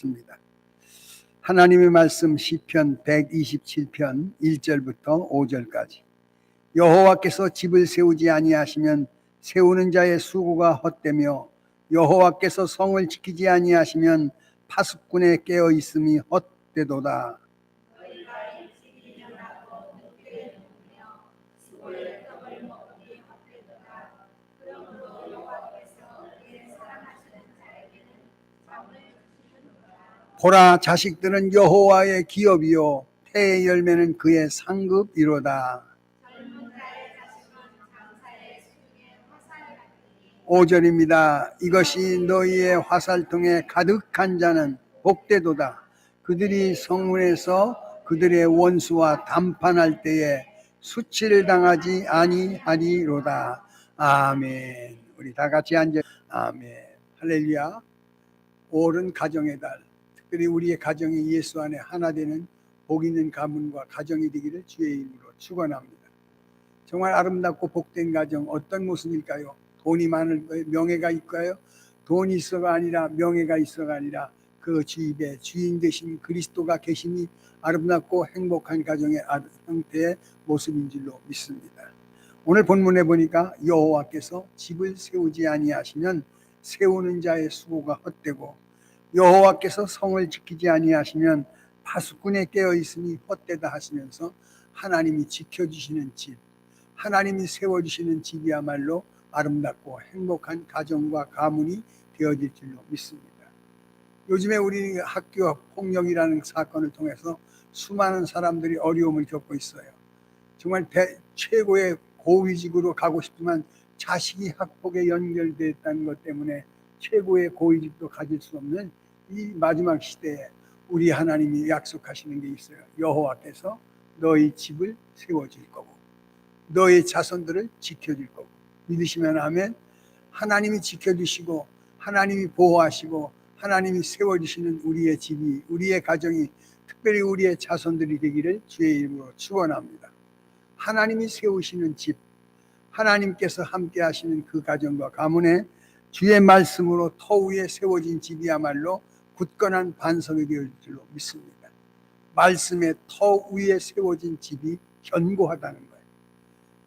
있습니다. 하나님의 말씀 시편 127편 1절부터 5절까지 여호와께서 집을 세우지 아니하시면 세우는 자의 수고가 헛되며 여호와께서 성을 지키지 아니하시면 파수꾼의 깨어 있음이 헛되도다. 보라 자식들은 여호와의 기업이요 태의 열매는 그의 상급이로다. 5절입니다. 이것이 너희의 화살통에 가득한 자는 복되도다. 그들이 성문에서 그들의 원수와 담판할 때에 수치를 당하지 아니하리로다. 아멘. 우리 다 같이 앉아. 아멘. 할렐루야. 옳은 가정의 달. 특별히 우리의 가정이 예수 안에 하나 되는 복 있는 가문과 가정이 되기를 주의 이름으로 축원합니다. 정말 아름답고 복된 가정 어떤 모습일까요? 돈이 많을 거예요? 명예가 있까요? 돈이 있어가 아니라 명예가 있어가 아니라 그 주입에 주인 되신 그리스도가 계시니 아름답고 행복한 가정의 아- 형태의 모습인 줄로 믿습니다. 오늘 본문에 보니까 여호와께서 집을 세우지 아니하시면 세우는 자의 수고가 헛되고 여호와께서 성을 지키지 아니하시면 파수꾼에 깨어 있으니 헛되다 하시면서 하나님이 지켜주시는 집, 하나님이 세워주시는 집이야말로 아름답고 행복한 가정과 가문이 되어질 줄로 믿습니다. 요즘에 우리 학교 폭력이라는 사건을 통해서 수많은 사람들이 어려움을 겪고 있어요. 정말 대- 최고의 고위직으로 가고 싶지만 자식이 학폭에 연결됐다는 것 때문에 최고의 고위직도 가질 수 없는 이 마지막 시대에 우리 하나님이 약속하시는 게 있어요. 여호와께서 너희 집을 세워줄 거고 너희 자손들을 지켜줄 거고 믿으시면 하면 하나님이 지켜주시고 하나님이 보호하시고 하나님이 세워주시는 우리의 집이 우리의 가정이 특별히 우리의 자손들이 되기를 주의 이름으로 축원합니다. 하나님이 세우시는 집, 하나님께서 함께 하시는 그 가정과 가문에 주의 말씀으로 터 위에 세워진 집이야말로 굳건한 반석이 되을 줄로 믿습니다. 말씀의 터 위에 세워진 집이 견고하다는 거예요.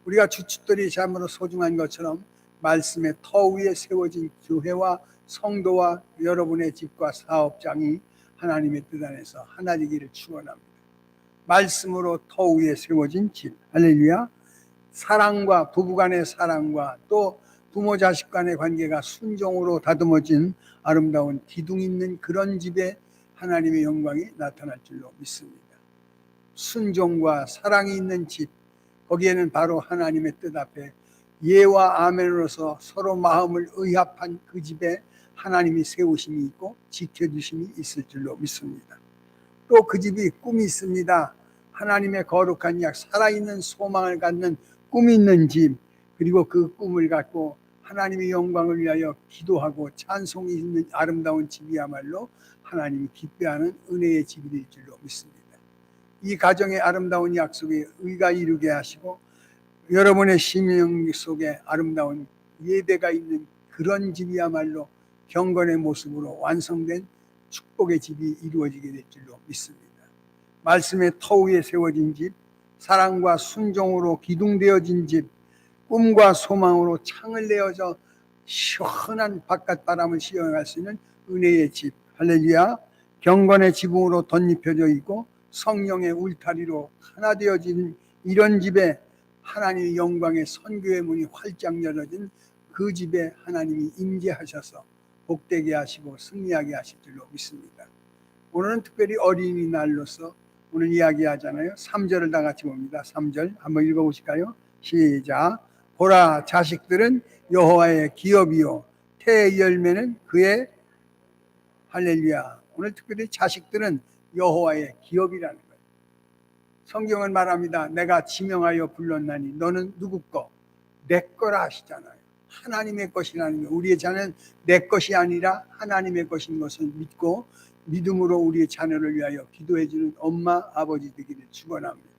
우리가 주춧돌이 참으로 소중한 것처럼 말씀의 터 위에 세워진 교회와 성도와 여러분의 집과 사업장이 하나님의 뜻 안에서 하나 되기를 축원합니다. 말씀으로 터 위에 세워진 집. 할렐루야. 사랑과 부부간의 사랑과 또 부모 자식 간의 관계가 순종으로 다듬어진 아름다운 기둥 있는 그런 집에 하나님의 영광이 나타날 줄로 믿습니다. 순종과 사랑이 있는 집, 거기에는 바로 하나님의 뜻 앞에 예와 아멘으로서 서로 마음을 의합한 그 집에 하나님이 세우심이 있고 지켜주심이 있을 줄로 믿습니다. 또 그 집이 꿈이 있습니다. 하나님의 거룩한 약, 살아있는 소망을 갖는 꿈이 있는 집, 그리고 그 꿈을 갖고 하나님의 영광을 위하여 기도하고 찬송이 있는 아름다운 집이야말로 하나님이 기뻐하는 은혜의 집이 될 줄로 믿습니다. 이 가정의 아름다운 약속에 의가 이루게 하시고 여러분의 심령 속에 아름다운 예배가 있는 그런 집이야말로 경건의 모습으로 완성된 축복의 집이 이루어지게 될 줄로 믿습니다. 말씀의 터 위에 세워진 집, 사랑과 순종으로 기둥되어진 집, 꿈과 소망으로 창을 내어서 시원한 바깥 바람을 시원할 수 있는 은혜의 집, 할렐루야. 경건의 지붕으로 덧입혀져 있고 성령의 울타리로 하나 되어진 이런 집에 하나님의 영광의 선교의 문이 활짝 열어진 그 집에 하나님이 임재하셔서 복되게 하시고 승리하게 하실 줄로 믿습니다. 오늘은 특별히 어린이날로서 오늘 이야기하잖아요. 3절을 다 같이 봅니다. 3절 한번 읽어보실까요? 시작. 보라 자식들은 여호와의 기업이요 태의 열매는 그의 할렐루야. 오늘 특별히 자식들은 여호와의 기업이라는 거예요. 성경은 말합니다. 내가 지명하여 불렀나니 너는 누구 거? 내 거라 하시잖아요. 하나님의 것이라는 거. 우리의 자는 내 것이 아니라 하나님의 것인 것을 믿고 믿음으로 우리의 자녀를 위하여 기도해 주는 엄마 아버지 되기를 축원합니다.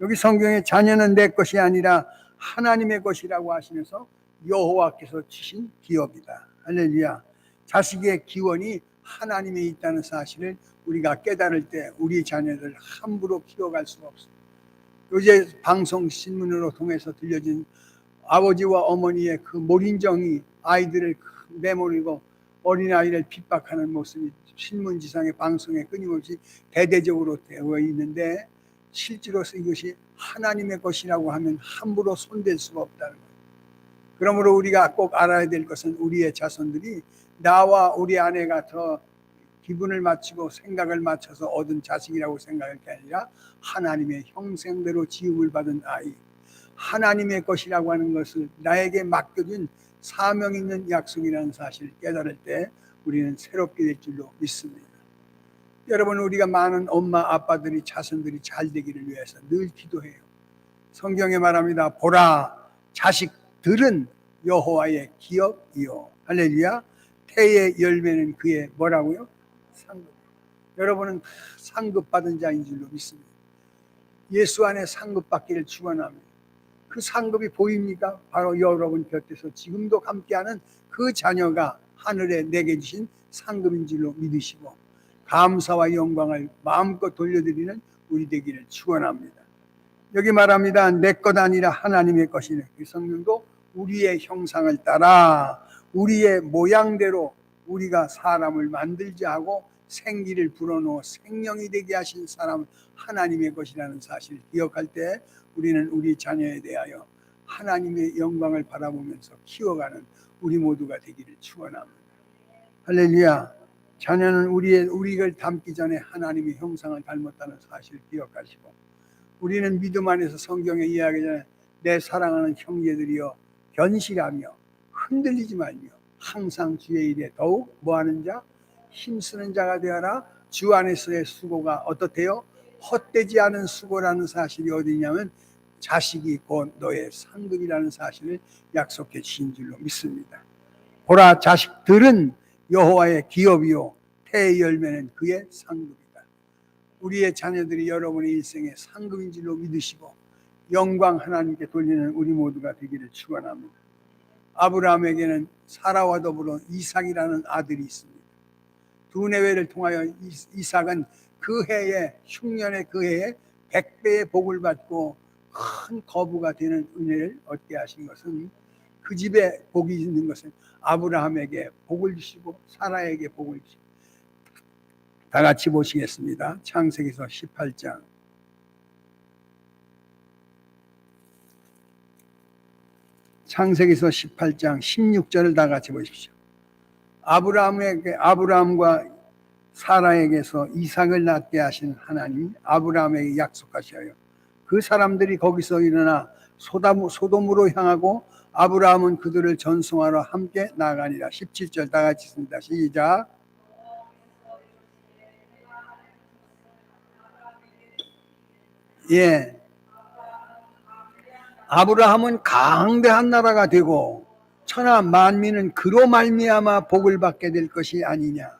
여기 성경에 자녀는 내 것이 아니라 하나님의 것이라고 하시면서 여호와께서 주신 기업이다. 할렐루야. 자식의 기원이 하나님에 있다는 사실을 우리가 깨달을 때 우리 자녀들 함부로 키워갈 수가 없습니다. 요새 방송 신문으로 통해서 들려진 아버지와 어머니의 그 몰인정이 아이들을 내몰고 어린아이를 핍박하는 모습이 신문지상의 방송에 끊임없이 대대적으로 되어 있는데 실제로서 이것이 하나님의 것이라고 하면 함부로 손댈 수가 없다는 거예요. 그러므로 우리가 꼭 알아야 될 것은 우리의 자손들이 나와 우리 아내가 더 기분을 맞추고 생각을 맞춰서 얻은 자식이라고 생각할 게 아니라 하나님의 형생대로 지음을 받은 아이 하나님의 것이라고 하는 것을 나에게 맡겨준 사명 있는 약속이라는 사실을 깨달을 때 우리는 새롭게 될 줄로 믿습니다. 여러분 우리가 많은 엄마 아빠들이 자손들이 잘 되기를 위해서 늘 기도해요. 성경에 말합니다. 보라 자식들은 여호와의 기업이요. 할렐루야. 태의 열매는 그의 뭐라고요? 상급. 여러분은 다 상급 받은 자인 줄로 믿습니다. 예수 안에 상급 받기를 축원합니다. 그 상급이 보입니까? 바로 여러분 곁에서 지금도 함께하는 그 자녀가 하늘에 내게 주신 상급인 줄로 믿으시고 감사와 영광을 마음껏 돌려드리는 우리 되기를 축원합니다. 여기 말합니다. 내 것 아니라 하나님의 것이네. 그 성경도 우리의 형상을 따라 우리의 모양대로 우리가 사람을 만들지 하고 생기를 불어넣어 생명이 되게 하신 사람 하나님의 것이라는 사실을 기억할 때 우리는 우리 자녀에 대하여 하나님의 영광을 바라보면서 키워가는 우리 모두가 되기를 축원합니다. 할렐루야. 자녀는 우리의 우리를 닮기 전에 하나님의 형상을 닮았다는 사실을 기억하시고 우리는 믿음 안에서 성경에 이야기 전에 내 사랑하는 형제들이여 견실하며 흔들리지 말며 항상 주의 일에 더욱 뭐하는 자 힘쓰는 자가 되어라 주 안에서의 수고가 어떻대요? 헛되지 않은 수고라는 사실이 어디냐면 자식이 곧 너의 상급이라는 사실을 약속해 주신 줄로 믿습니다. 보라 자식들은 여호와의 기업이요 태의 열매는 그의 상급이다. 우리의 자녀들이 여러분의 일생의 상급인 줄로 믿으시고 영광 하나님께 돌리는 우리 모두가 되기를 축원합니다. 아브라함에게는 사라와 더불어 이삭이라는 아들이 있습니다. 두 내외를 통하여 이- 이삭은 그 해에 흉년의 그 해에 백배의 복을 받고 큰 거부가 되는 은혜를 얻게 하신 것은 그 집에 복이 있는 것은 아브라함에게 복을 주시고 사라에게 복을 주시고 다 같이 보시겠습니다. 창세기서 18장 창세기서 18장 16절을 다 같이 보십시오. 아브라함에게 아브라함과 사라에게서 이삭을 낳게 하신 하나님이 아브라함에게 약속하셔요. 그 사람들이 거기서 일어나 소돔으로 향하고 아브라함은 그들을 전송하러 함께 나가니라. 17절 다 같이 씁니다. 시작. 예. 아브라함은 강대한 나라가 되고 천하 만민은 그로 말미암아 복을 받게 될 것이 아니냐.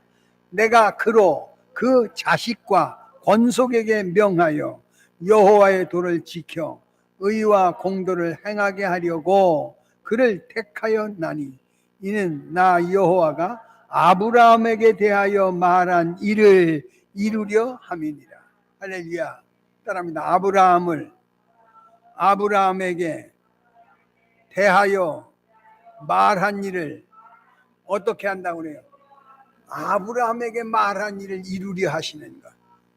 내가 그로 그 자식과 권속에게 명하여 여호와의 도를 지켜 의와 공도를 행하게 하려고 그를 택하였나니 이는 나 여호와가 아브라함에게 대하여 말한 일을 이루려 함이니라. 할렐루야. 따라합니다. 아브라함을 아브라함에게 대하여 말한 일을 어떻게 한다고 그래요? 아브라함에게 말한 일을 이루려 하시는 것.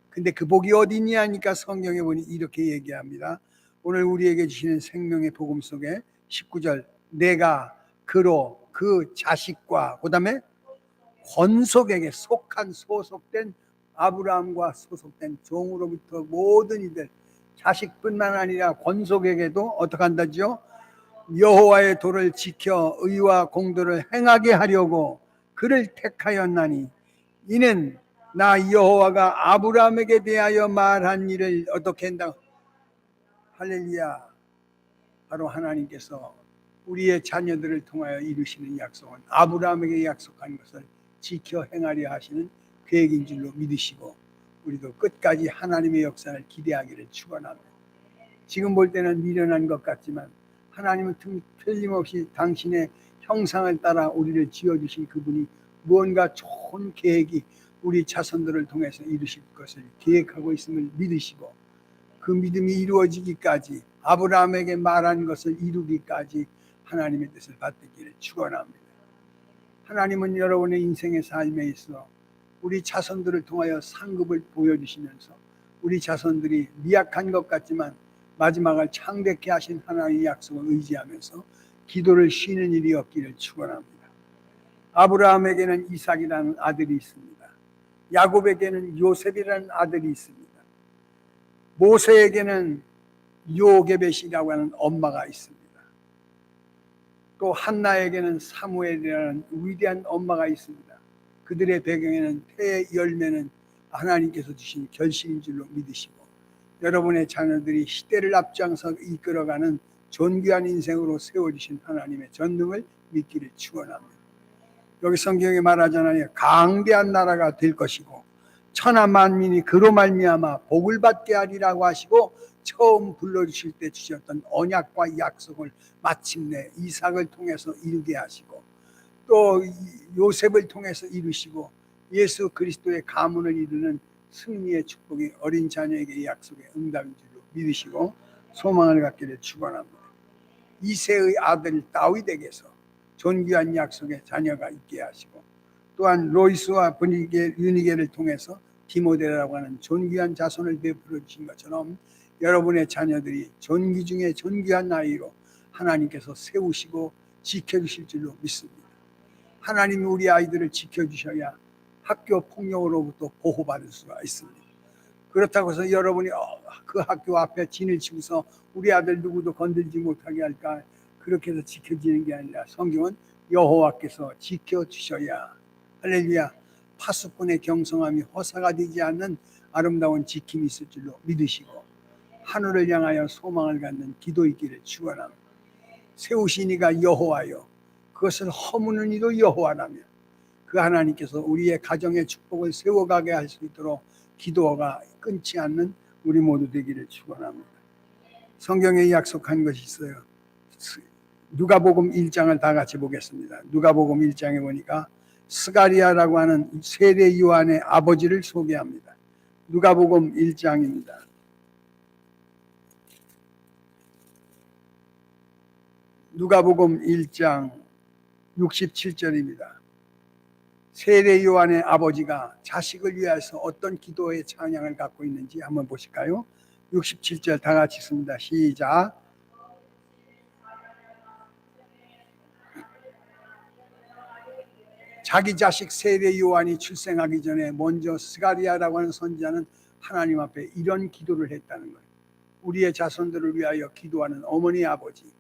근데 그 복이 어디 있냐 하니까 성경에 보니 이렇게 얘기합니다. 오늘 우리에게 주시는 생명의 복음 속에 19절 내가 그로 그 자식과 그다음에 권속에게 속한 소속된 아브라함과 소속된 종으로부터 모든 이들 자식뿐만 아니라 권속에게도 어떻게 한다지요? 여호와의 도를 지켜 의와 공도를 행하게 하려고 그를 택하였나니 이는 나 여호와가 아브라함에게 대하여 말한 일을 어떻게 한다? 할렐루야. 바로 하나님께서 우리의 자녀들을 통하여 이루시는 약속은 아브라함에게 약속한 것을 지켜 행하려 하시는 계획인 줄로 믿으시고 우리도 끝까지 하나님의 역사를 기대하기를 축원합니다. 지금 볼 때는 미련한 것 같지만 하나님은 틀- 틀림없이 당신의 형상을 따라 우리를 지어 주신 그분이 무언가 좋은 계획이 우리 자손들을 통해서 이루실 것을 계획하고 있음을 믿으시고 그 믿음이 이루어지기까지 아브라함에게 말한 것을 이루기까지 하나님의 뜻을 받들기를 축원합니다. 하나님은 여러분의 인생의 삶에 있어 우리 자손들을 통하여 상급을 보여주시면서 우리 자손들이 미약한 것 같지만 마지막을 창백케 하신 하나님의 약속을 의지하면서 기도를 쉬는 일이 없기를 축원합니다. 아브라함에게는 이삭이라는 아들이 있습니다. 야곱에게는 요셉이라는 아들이 있습니다. 모세에게는 요게벳이라고 하는 엄마가 있습니다. 또 한나에게는 사무엘이라는 위대한 엄마가 있습니다. 그들의 배경에는 태의 열매는 하나님께서 주신 결실인 줄로 믿으시고 여러분의 자녀들이 시대를 앞장서 이끌어가는 존귀한 인생으로 세워주신 하나님의 전능을 믿기를 축원합니다. 여기 성경에 말하잖아요. 강대한 나라가 될 것이고 천하 만민이 그로 말미암아 복을 받게 하리라고 하시고 처음 불러주실 때 주셨던 언약과 약속을 마침내 이삭을 통해서 이루게 하시고 또 요셉을 통해서 이루시고 예수 그리스도의 가문을 이루는 승리의 축복이 어린 자녀에게 약속의 응답인 줄로 믿으시고 소망을 갖기를 축원합니다. 이세의 아들 다윗에게서 존귀한 약속의 자녀가 있게 하시고 또한 로이스와 분위기 유니게를 통해서 디모데라고 하는 존귀한 자손을 베풀어 주신 것처럼 여러분의 자녀들이 존귀 중에 존귀한 나이로 하나님께서 세우시고 지켜주실 줄로 믿습니다. 하나님이 우리 아이들을 지켜주셔야 학교 폭력으로부터 보호받을 수가 있습니다. 그렇다고 해서 여러분이 어, 그 학교 앞에 진을 치고서 우리 아들 누구도 건들지 못하게 할까 그렇게 해서 지켜지는 게 아니라 성경은 여호와께서 지켜주셔야 할렐루야 파수꾼의 경성함이 허사가 되지 않는 아름다운 지킴이 있을 줄로 믿으시고 하늘을 향하여 소망을 갖는 기도 있기를 축원합니다. 세우신 이가 여호와요 그것을 허무는 이도 여호와라며 그 하나님께서 우리의 가정의 축복을 세워가게 할 수 있도록 기도가 끊지 않는 우리 모두 되기를 축원합니다. 성경에 약속한 것이 있어요. 누가복음 1장을 다 같이 보겠습니다. 누가복음 1장에 보니까 스가리아라고 하는 세례 요한의 아버지를 소개합니다. 누가복음 1장입니다. 누가복음 1장 67절입니다. 세례 요한의 아버지가 자식을 위해서 어떤 기도의 찬양을 갖고 있는지 한번 보실까요? 67절 다 같이 씁니다. 시작. 자기 자식 세례 요한이 출생하기 전에 먼저 스가리아라고 하는 선지자는 하나님 앞에 이런 기도를 했다는 거예요. 우리의 자손들을 위하여 기도하는 어머니 아버지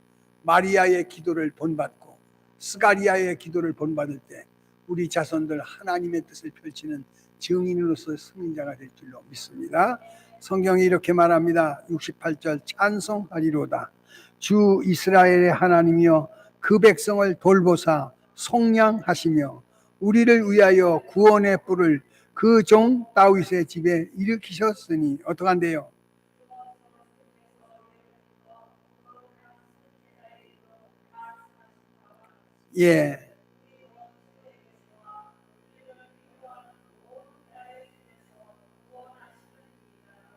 마리아의 기도를 본받고 스가리아의 기도를 본받을 때 우리 자손들 하나님의 뜻을 펼치는 증인으로서 승인자가 될 줄로 믿습니다. 성경이 이렇게 말합니다. 68절 찬송하리로다. 주 이스라엘의 하나님이여 그 백성을 돌보사 속량하시며 우리를 위하여 구원의 뿔을 그 종 다윗의 집에 일으키셨으니 어떡한데요? 예.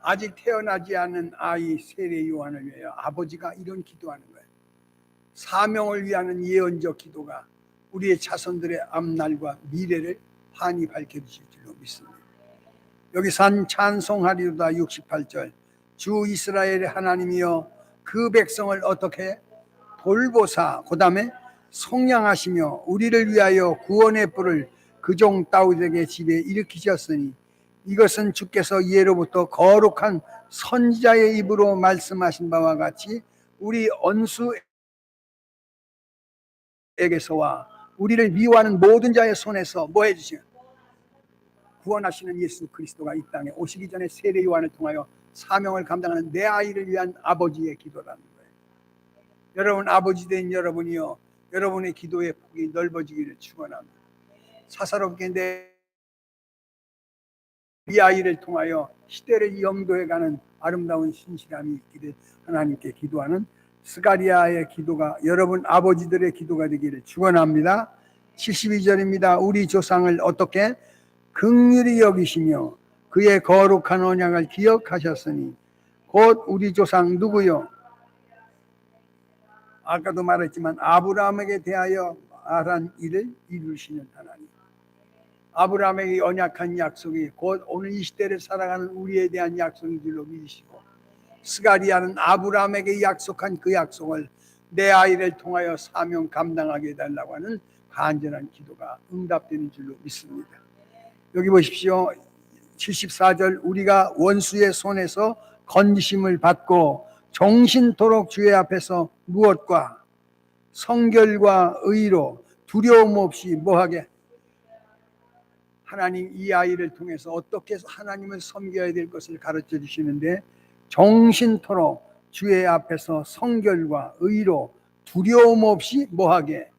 아직 태어나지 않은 아이 세례 요한을 위하여 아버지가 이런 기도하는 거예요. 사명을 위하는 예언적 기도가 우리의 자손들의 앞날과 미래를 환히 밝혀주실 줄로 믿습니다. 여기 산 찬송하리로다 68절 주 이스라엘의 하나님이여 그 백성을 어떻게 돌보사 그 다음에 속량하시며 우리를 위하여 구원의 뿔을 그 종 다윗에게 집에 일으키셨으니 이것은 주께서 예로부터 거룩한 선지자의 입으로 말씀하신 바와 같이 우리 언수에게서와 우리를 미워하는 모든 자의 손에서 뭐 해주시요 구원하시는 예수 그리스도가 이 땅에 오시기 전에 세례 요한을 통하여 사명을 감당하는 내 아이를 위한 아버지의 기도라는 거예요. 여러분 아버지 된 여러분이요 여러분의 기도의 폭이 넓어지기를 축원합니다. 사사롭게 내 이 아이를 통하여 시대를 영도해가는 아름다운 신실함이 있기를 하나님께 기도하는 스가리아의 기도가 여러분 아버지들의 기도가 되기를 축원합니다. 72절입니다. 우리 조상을 어떻게 극률이 여기시며 그의 거룩한 언약을 기억하셨으니 곧 우리 조상 누구요? 아까도 말했지만 아브라함에게 대하여 말한 일을 이루시는 하나님. 아브라함에게 언약한 약속이 곧 오늘 이 시대를 살아가는 우리에 대한 약속인 줄로 믿으시고 스가리아는 아브라함에게 약속한 그 약속을 내 아이를 통하여 사명 감당하게 해달라고 하는 간절한 기도가 응답되는 줄로 믿습니다. 여기 보십시오. 74절 우리가 원수의 손에서 건지심을 받고 정신토록 주의 앞에서 무엇과 성결과 의로 두려움 없이 뭐하게 하나님 이 아이를 통해서 어떻게 하나님을 섬겨야 될 것을 가르쳐 주시는데 정신토록 주의 앞에서 성결과 의로 두려움 없이 뭐하게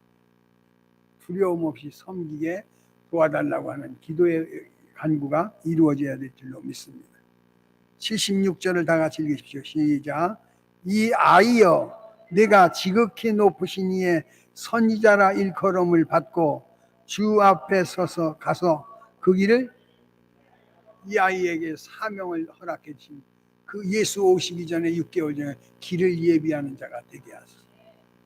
두려움 없이 섬기게 도와달라고 하는 기도의 간구가 이루어져야 될 줄로 믿습니다. 76절을 다 같이 읽으십시오. 시작. 이 아이여 내가 지극히 높으신 이의 선지자라 일컬음을 받고 주 앞에 서서 가서 그 길을 이 아이에게 사명을 허락해 주신 그 예수 오시기 전에 6개월 전에 길을 예비하는 자가 되게 하소서.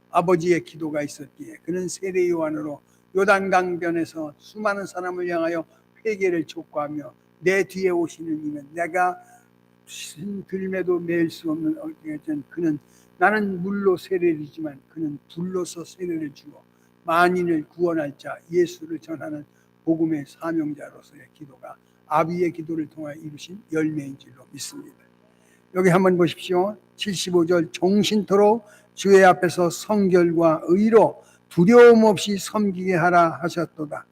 아버지의 기도가 있었기에 그는 세례 요한으로 요단 강변에서 수많은 사람을 향하여 회개를 촉구하며 내 뒤에 오시는 이는 내가 들매도 매일 수 없는 어떤 그는 나는 물로 세례를 지만 그는 불로서 세례를 주고 만인을 구원할 자 예수를 전하는 복음의 사명자로서의 기도가 아비의 기도를 통하여 이루신 열매인 줄로 믿습니다. 여기 한번 보십시오. 75절 종신토록 주의 앞에서 성결과 의로 두려움 없이 섬기게 하라 하셨도다.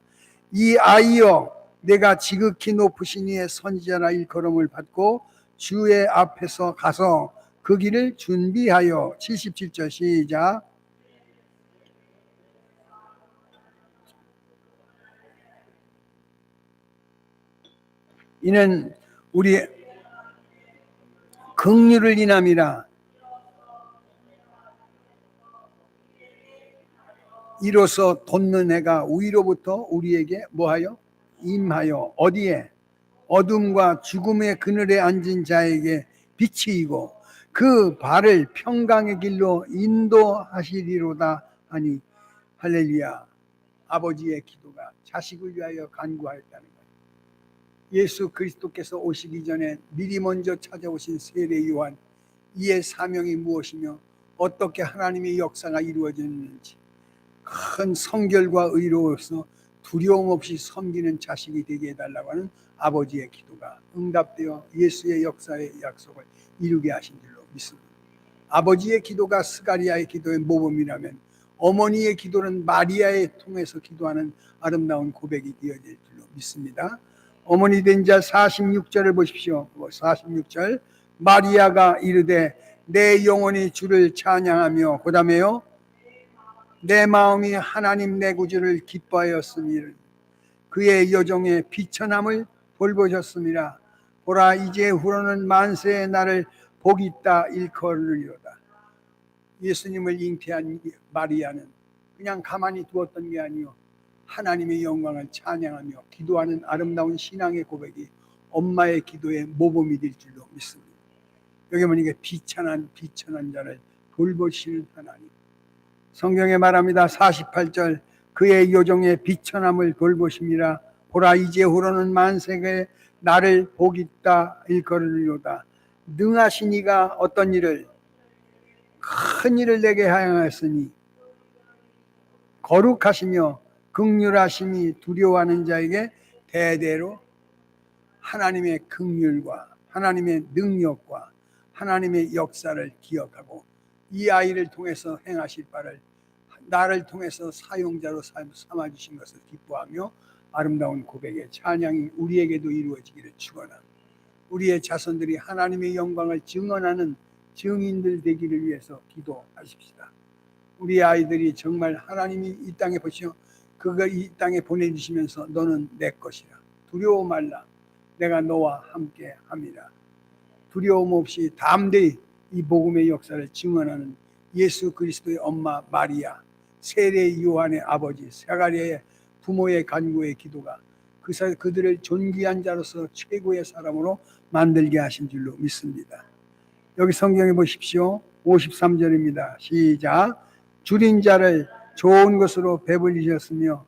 이 아이여 내가 지극히 높으신 이의 선지자라 일컬음을 받고 주의 앞에서 가서 그 길을 준비하여. 77절 시작. 이는 우리 긍휼을 인함이라. 이로써 돋는 해가 위로부터 우리에게 뭐하여? 임하여. 어디에 어둠과 죽음의 그늘에 앉은 자에게 빛이이고 그 발을 평강의 길로 인도하시리로다 하니 할렐루야. 아버지의 기도가 자식을 위하여 간구하였다는 것 예수 그리스도께서 오시기 전에 미리 먼저 찾아오신 세례 요한 이의 사명이 무엇이며 어떻게 하나님의 역사가 이루어졌는지 큰 성결과 의로워서 두려움 없이 섬기는 자식이 되게 해달라고 하는 아버지의 기도가 응답되어 예수의 역사의 약속을 이루게 하신 줄로 믿습니다. 아버지의 기도가 스가리아의 기도의 모범이라면 어머니의 기도는 마리아에 통해서 기도하는 아름다운 고백이 되어질 줄로 믿습니다. 어머니 된 자 46절을 보십시오. 46절 마리아가 이르되 내 영혼이 주를 찬양하며 그 다음에요 내 마음이 하나님 내 구주를 기뻐하였으니 그의 여정의 비천함을 돌보셨습니다. 보라 이제 후로는 만세의 나를 복이 있다 일컬으리로다. 예수님을 잉태한 마리아는 그냥 가만히 두었던 게 아니요 하나님의 영광을 찬양하며 기도하는 아름다운 신앙의 고백이 엄마의 기도의 모범이 될 줄로 믿습니다. 여기 보니까 비천한 비천한 자를 돌보시는 하나님. 성경에 말합니다. 48절 그의 요정의 비천함을 돌보심이라. 보라 이제 후로는 만세에 나를 복있다 일거리로다. 능하신 이가 어떤 일을? 큰 일을 내게 하였으니. 거룩하시며 극률하심이 두려워하는 자에게 대대로 하나님의 극률과 하나님의 능력과 하나님의 역사를 기억하고 이 아이를 통해서 행하실 바를 나를 통해서 사용자로 삼아 주신 것을 기뻐하며 아름다운 고백의 찬양이 우리에게도 이루어지기를 축원합니다. 우리의 자손들이 하나님의 영광을 증언하는 증인들 되기를 위해서 기도하십시다. 우리 아이들이 정말 하나님이 이 땅에 보시오 그걸 이 땅에 보내주시면서 너는 내 것이라 두려워 말라 내가 너와 함께 함이라 두려움 없이 담대히 이 복음의 역사를 증언하는 예수 그리스도의 엄마 마리아 세례 요한의 아버지 세가리의 부모의 간구의 기도가 그 사, 그들을 존귀한 자로서 최고의 사람으로 만들게 하신 줄로 믿습니다. 여기 성경에 보십시오. 53절입니다. 시작. 줄인 자를 좋은 것으로 배불리셨으며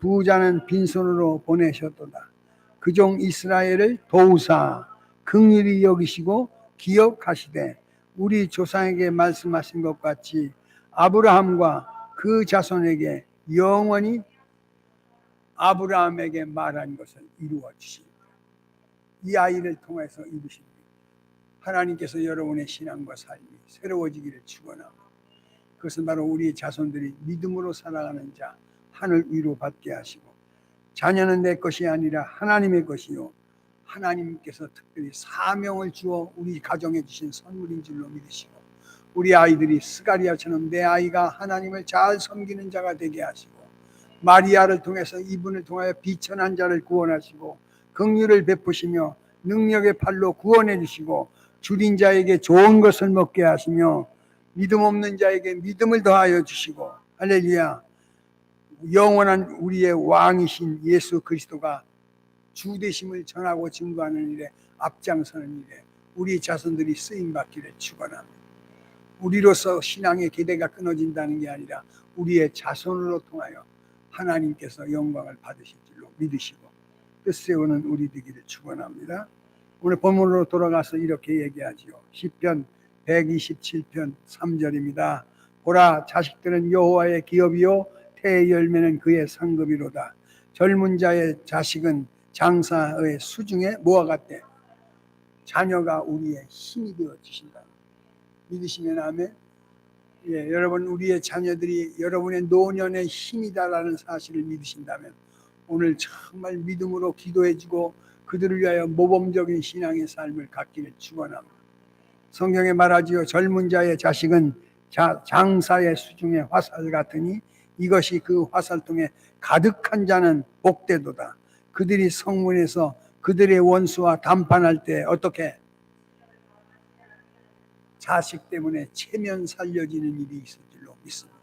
부자는 빈손으로 보내셨도다. 그 종 이스라엘을 도우사 긍휼히 여기시고 기억하시되 우리 조상에게 말씀하신 것 같이 아브라함과 그 자손에게 영원히 아브라함에게 말한 것을 이루어 주십니다. 이 아이를 통해서 이루십니다. 하나님께서 여러분의 신앙과 삶이 새로워지기를 축원합니다. 그것은 바로 우리의 자손들이 믿음으로 살아가는 자 하늘 위로 받게 하시고 자녀는 내 것이 아니라 하나님의 것이요 하나님께서 특별히 사명을 주어 우리 가정에 주신 선물인 줄로 믿으시고 우리 아이들이 스가리아처럼 내 아이가 하나님을 잘 섬기는 자가 되게 하시고 마리아를 통해서 이분을 통하여 비천한 자를 구원하시고 긍휼을 베푸시며 능력의 팔로 구원해 주시고 줄인 자에게 좋은 것을 먹게 하시며 믿음 없는 자에게 믿음을 더하여 주시고 할렐루야. 영원한 우리의 왕이신 예수 그리스도가 주 되심을 전하고 증거하는 일에 앞장서는 일에 우리 자손들이 쓰임 받기를 축원합니다. 우리로서 신앙의 기대가 끊어진다는 게 아니라 우리의 자손으로 통하여 하나님께서 영광을 받으실 줄로 믿으시고 뜻 세우는 우리 되기를 축원합니다. 오늘 본문으로 돌아가서 이렇게 얘기하지요. 시편 127편 3절입니다. 보라 자식들은 여호와의 기업이요 태의 열매는 그의 상급이로다. 젊은 자의 자식은 장사의 수중에 뭐와 같대? 자녀가 우리의 힘이 되어 주신다. 믿으시면 아멘. 예, 여러분 우리의 자녀들이 여러분의 노년의 힘이다라는 사실을 믿으신다면 오늘 정말 믿음으로 기도해주고 그들을 위하여 모범적인 신앙의 삶을 갖기를 축원합니다. 성경에 말하지요. 젊은 자의 자식은 자, 장사의 수중에 화살 같으니 이것이 그 화살통에 가득한 자는 복되도다. 그들이 성문에서 그들의 원수와 담판할 때 어떻게 자식 때문에 체면 살려지는 일이 있을 줄로 믿습니다.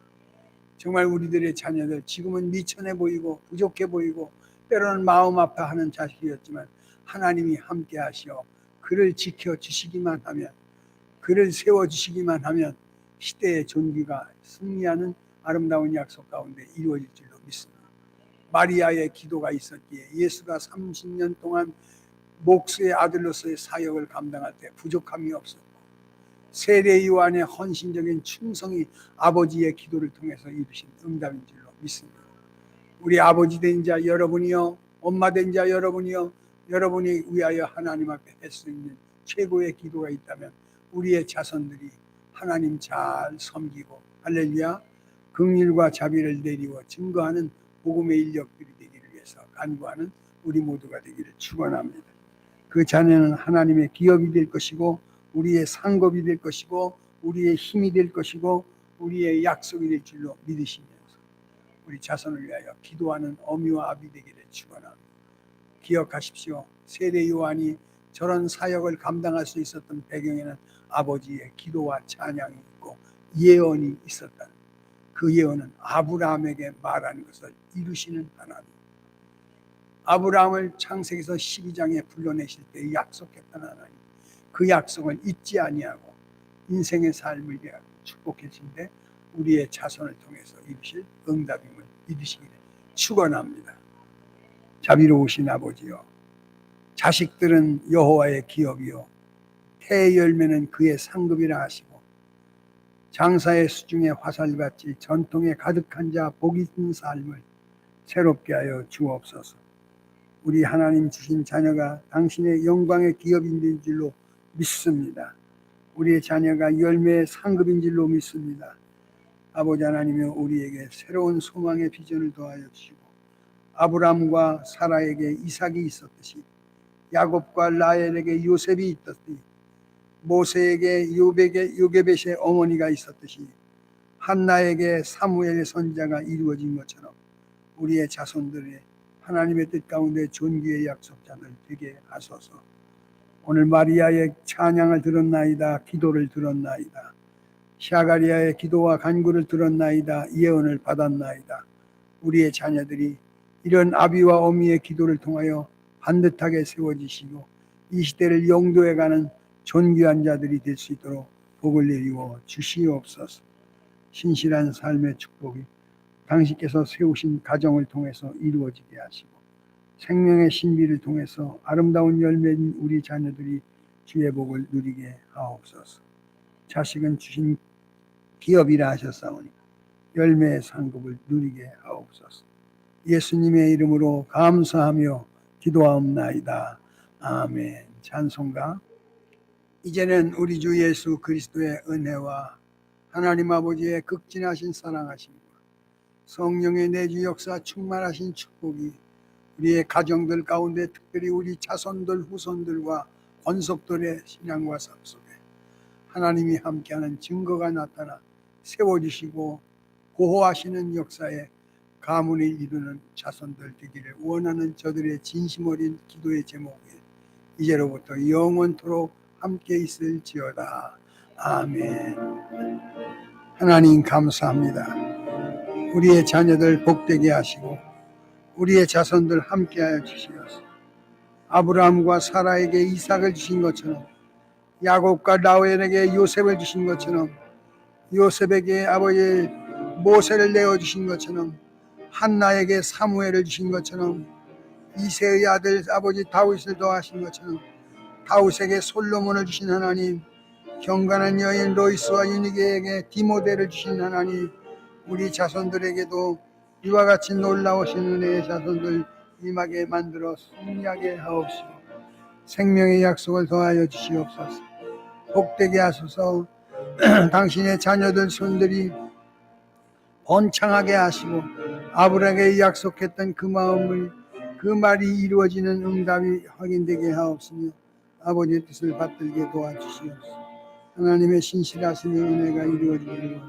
정말 우리들의 자녀들 지금은 미천해 보이고 부족해 보이고 때로는 마음 아파하는 자식이었지만 하나님이 함께 하시어 그를 지켜 주시기만 하면 그를 세워 주시기만 하면 시대의 존귀가 승리하는 아름다운 약속 가운데 이루어질 줄로. 마리아의 기도가 있었기에 예수가 30년 동안 목수의 아들로서의 사역을 감당할 때 부족함이 없었고 세례 요한의 헌신적인 충성이 아버지의 기도를 통해서 이루신 응답인 줄로 믿습니다. 우리 아버지 된 자 여러분이요, 엄마 된 자 여러분이요, 여러분이 위하여 하나님 앞에 할 수 있는 최고의 기도가 있다면 우리의 자손들이 하나님 잘 섬기고 할렐루야 긍휼과 자비를 내리워 증거하는 복음의 인력들이 되기를 위해서 간구하는 우리 모두가 되기를 축원합니다. 그 자녀는 하나님의 기업이 될 것이고 우리의 상급이 될 것이고 우리의 힘이 될 것이고 우리의 약속이 될 줄로 믿으시면서 우리 자손을 위하여 기도하는 어미와 아비 되기를 축원합니다. 기억하십시오. 세례 요한이 저런 사역을 감당할 수 있었던 배경에는 아버지의 기도와 찬양이 있고 예언이 있었다. 그 예언은 아브라함에게 말하는 것을 이루시는 하나님. 아브라함을 창세기서 12장에 불러내실 때 약속했던 하나님. 그 약속을 잊지 아니하고 인생의 삶을 위하여 축복해 주신데 우리의 자손을 통해서 이루실 응답임을 믿으시기를 축원합니다. 자비로우신 아버지요. 자식들은 여호와의 기업이요. 태의 열매는 그의 상급이라 하시고 장사의 수중에 화살같이 전통에 가득한 자 복이 있는 삶을 새롭게 하여 주옵소서. 우리 하나님 주신 자녀가 당신의 영광의 기업인 된 줄로 믿습니다. 우리의 자녀가 열매의 상급인 줄로 믿습니다. 아버지 하나님여 우리에게 새로운 소망의 비전을 더하여 주시고 아브람과 사라에게 이삭이 있었듯이 야곱과 라헬에게 요셉이 있었듯이 모세에게 요백의 요게벳의 어머니가 있었듯이 한나에게 사무엘의 선자가 이루어진 것처럼 우리의 자손들의 하나님의 뜻 가운데 존귀의 약속자들 되게 하소서. 오늘 마리아의 찬양을 들었나이다. 기도를 들었나이다. 샤가리아의 기도와 간구를 들었나이다. 예언을 받았나이다. 우리의 자녀들이 이런 아비와 어미의 기도를 통하여 반듯하게 세워지시고 이 시대를 용도해 가는 존귀한 자들이 될 수 있도록 복을 내리워 주시옵소서. 신실한 삶의 축복이 당신께서 세우신 가정을 통해서 이루어지게 하시고 생명의 신비를 통해서 아름다운 열매인 우리 자녀들이 주의 복을 누리게 하옵소서. 자식은 주신 기업이라 하셨사오니 열매의 상급을 누리게 하옵소서. 예수님의 이름으로 감사하며 기도하옵나이다. 아멘. 찬송가. 이제는 우리 주 예수 그리스도의 은혜와 하나님 아버지의 극진하신 사랑하심과 성령의 내주 역사 충만하신 축복이 우리의 가정들 가운데 특별히 우리 자손들 후손들과 권속들의 신앙과 삶 속에 하나님이 함께하는 증거가 나타나 세워주시고 보호하시는 역사에 가문을 이루는 자손들 되기를 원하는 저들의 진심 어린 기도의 제목에 이제로부터 영원토록 함께 있을지어다. 아멘. 하나님 감사합니다. 우리의 자녀들 복되게 하시고 우리의 자손들 함께하여 주시옵소서. 아브라함과 사라에게 이삭을 주신 것처럼 야곱과 라헬에게 요셉을 주신 것처럼 요셉에게 아버지 모세를 내어 주신 것처럼 한나에게 사무엘을 주신 것처럼 이세의 아들 아버지 다윗을 도하신 것처럼 다윗에게 솔로몬을 주신 하나님 경건한 여인 로이스와 유니게에게 디모데를 주신 하나님 우리 자손들에게도 이와 같이 놀라우신 은혜의 자손들 임하게 만들어 승리하게 하옵시고 생명의 약속을 더하여 주시옵소서. 복되게 하소서. 당신의 자녀들 손들이 번창하게 하시고 아브라함에게 약속했던 그 마음을 그 말이 이루어지는 응답이 확인되게 하옵시며 아버지의 뜻을 받들게 도와주시옵소서 하나님의 신실하신 은혜가 이루어지기를.